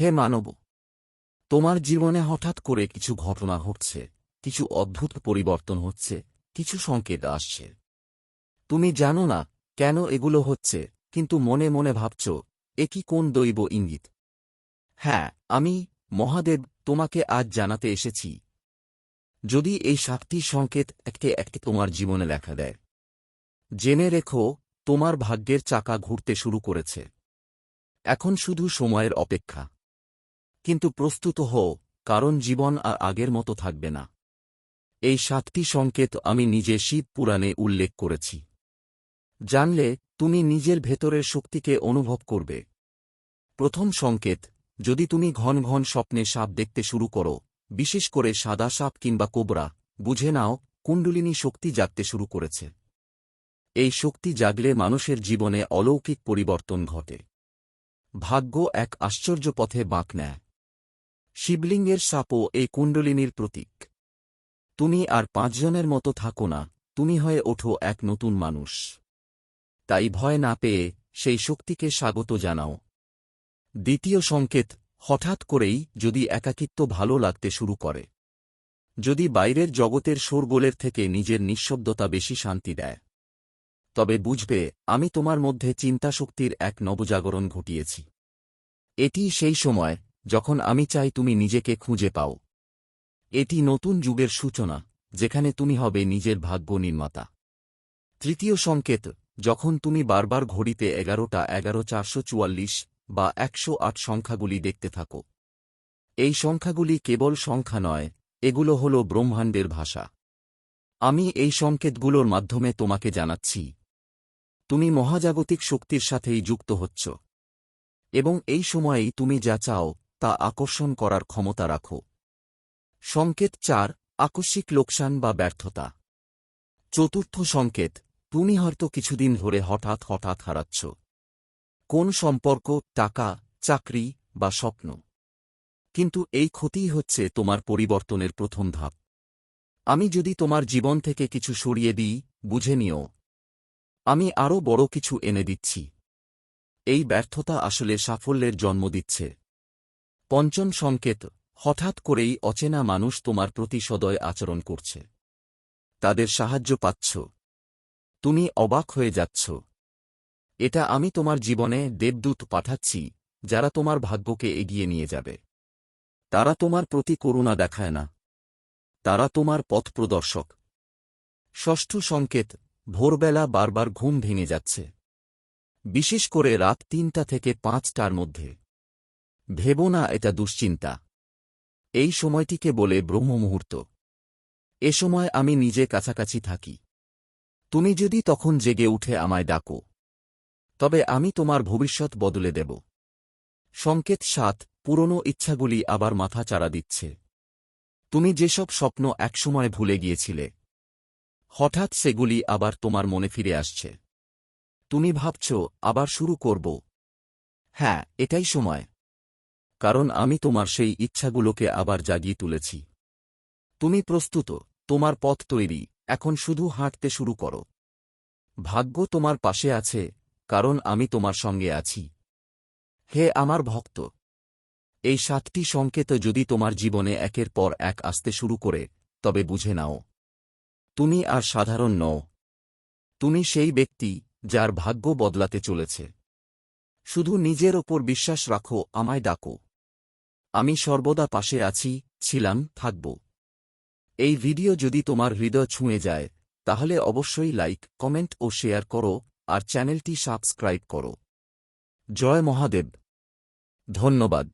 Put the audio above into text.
হে মানব, তোমার জীবনে হঠাৎ করে কিছু ঘটনা ঘটছে, কিছু অদ্ভুত পরিবর্তন হচ্ছে, কিছু সংকেত আসছে। তুমি জানো না কেন এগুলো হচ্ছে, কিন্তু মনে মনে ভাবছ, এ কি কোন দৈব ইঙ্গিত? হ্যাঁ আমি, মহাদেব, তোমাকে আজ জানাতে এসেছি। যদি এই সাতটি সংকেত একটি একটি তোমার জীবনে লেখা দেয়। জেনে রেখো, তোমার ভাগ্যের চাকা ঘুরতে শুরু করেছে। এখন শুধু সময়ের অপেক্ষা। কিন্তু প্রস্তুত হও, কারণ জীবন আর আগের মতো থাকবে না। এই সাতটি সংকেত আমি নিজে শীত পুরাণে উল্লেখ করেছি। জানলে তুমি নিজের ভেতরের শক্তিকে অনুভব করবে। প্রথম সংকেত, যদি তুমি ঘন ঘন স্বপ্নে সাপ দেখতে শুরু করো, বিশেষ করে সাদা সাপ কিংবা কোবরা, বুঝে নাও, কুণ্ডলিনী শক্তি জাগতে শুরু করেছে। এই শক্তি জাগলে মানুষের জীবনে অলৌকিক পরিবর্তন ঘটে। ভাগ্য এক আশ্চর্য পথে বাঁক নেয়। শিবলিঙ্গের সাপও এই কুণ্ডলিনীর প্রতীক। তুমি আর পাঁচজনের মতো থাকো না, তুমি হয়ে ওঠো এক নতুন মানুষ। তাই ভয় না পেয়ে সেই শক্তিকে স্বাগত জানাও। দ্বিতীয় সংকেত, হঠাৎ করেই যদি একাকিত্ব ভালো লাগতে শুরু করে। যদি বাইরের জগতের শোরগোলের থেকে নিজের নিঃশব্দতা বেশি শান্তি দেয়। তবে বুঝবে, আমি তোমার মধ্যে চিন্তাশক্তির এক নবজাগরণ ঘটিয়েছি। এটি সেই সময় যখন আমি চাই তুমি নিজেকে খুঁজে পাও। এটি নতুন যুগের সূচনা, যেখানে তুমি হবে নিজের ভাগ্য নির্মাতা। তৃতীয় সংকেত, যখন তুমি বারবার ঘড়িতে এগারোটা এগারো চারশো চুয়াল্লিশ বা একশো আট সংখ্যাগুলি দেখতে থাকো। এই সংখ্যাগুলি কেবল সংখ্যা নয়, এগুলো হল ব্রহ্মাণ্ডের ভাষা। আমি এই সংকেতগুলোর মাধ্যমে তোমাকে জানাচ্ছি। তুমি মহাজাগতিক শক্তির সাথেই যুক্ত হচ্ছ। এবং এই সময়েই তুমি যা চাও তা আকর্ষণ করার ক্ষমতা রাখো। সংকেত চার, আকস্মিক লোকসান বা ব্যর্থতা। চতুর্থ সংকেত, তুমি হয়তো কিছুদিন ধরে হঠাৎ হঠাৎ হারাচ্ছ। কোন সম্পর্ক, টাকা, চাকরি বা স্বপ্ন। কিন্তু এই ক্ষতিই হচ্ছে তোমার পরিবর্তনের প্রথম ধাপ। আমি যদি তোমার জীবন থেকে কিছু সরিয়ে দিই, বুঝে নিও। আমি আরও বড় কিছু এনে দিচ্ছি। এই ব্যর্থতা আসলে সাফল্যের জন্ম দিচ্ছে। পঞ্চম সংকেত, হঠাৎ করেই অচেনা মানুষ তোমার প্রতি সদয় আচরণ করছে। তাদের সাহায্য পাচ্ছ। তুমি অবাক হয়ে যাচ্ছ। এটা আমি তোমার জীবনে দেবদূত পাঠাচ্ছি, যারা তোমার ভাগ্যকে এগিয়ে নিয়ে যাবে। তারা তোমার প্রতি করুণা দেখায় না। তারা তোমার পথ প্রদর্শক। ষষ্ঠ সংকেত, ভোরবেলা বারবার ঘুম ভেঙে যাচ্ছে। বিশেষ করে রাত তিনটা থেকে পাঁচটার মধ্যে। ভেব না, এটা দুশ্চিন্তা। এই সময়টিকে বলে ব্রহ্মমুহূর্ত। এ সময় আমি নিজে কাছাকাছি থাকি। তুমি যদি তখন জেগে উঠে আমায় ডাকো, তবে আমি তোমার ভবিষ্যৎ বদলে দেব। সংকেত সাত, পুরনো ইচ্ছাগুলি আবার মাথা চাড়া দিচ্ছে। তুমি যেসব স্বপ্ন একসময় ভুলে গিয়েছিলে, হঠাৎ সেগুলি আবার তোমার মনে ফিরে আসছে। তুমি ভাবছ, আবার শুরু করব। হ্যাঁ এটাই সময়। কারণ আমি তোমার সেই ইচ্ছাগুলোকে আবার জাগিয়ে তুলেছি। তুমি প্রস্তুত, তোমার পথ তৈরি, এখন শুধু হাঁটতে শুরু করো। ভাগ্য তোমার পাশে আছে, কারণ আমি তোমার সঙ্গে আছি। হে আমার ভক্ত! এই সাতটি সংকেত যদি তোমার জীবনে একের পর এক আসতে শুরু করে, তবে বুঝে নাও, তুমি আর সাধারণ নও। তুমি সেই ব্যক্তি যার ভাগ্য বদলাতে চলেছে। শুধু নিজের ওপর বিশ্বাস রাখো, আমায় ডাকো। আমি সর্বদা পাশে আছি, ছিলাম, থাকব। এই ভিডিও যদি তোমার হৃদয় ছুঁয়ে যায়, তাহলে অবশ্যই লাইক, কমেন্ট ও শেয়ার করো, আর চ্যানেলটি সাবস্ক্রাইব করো। জয় মহাদেব। ধন্যবাদ।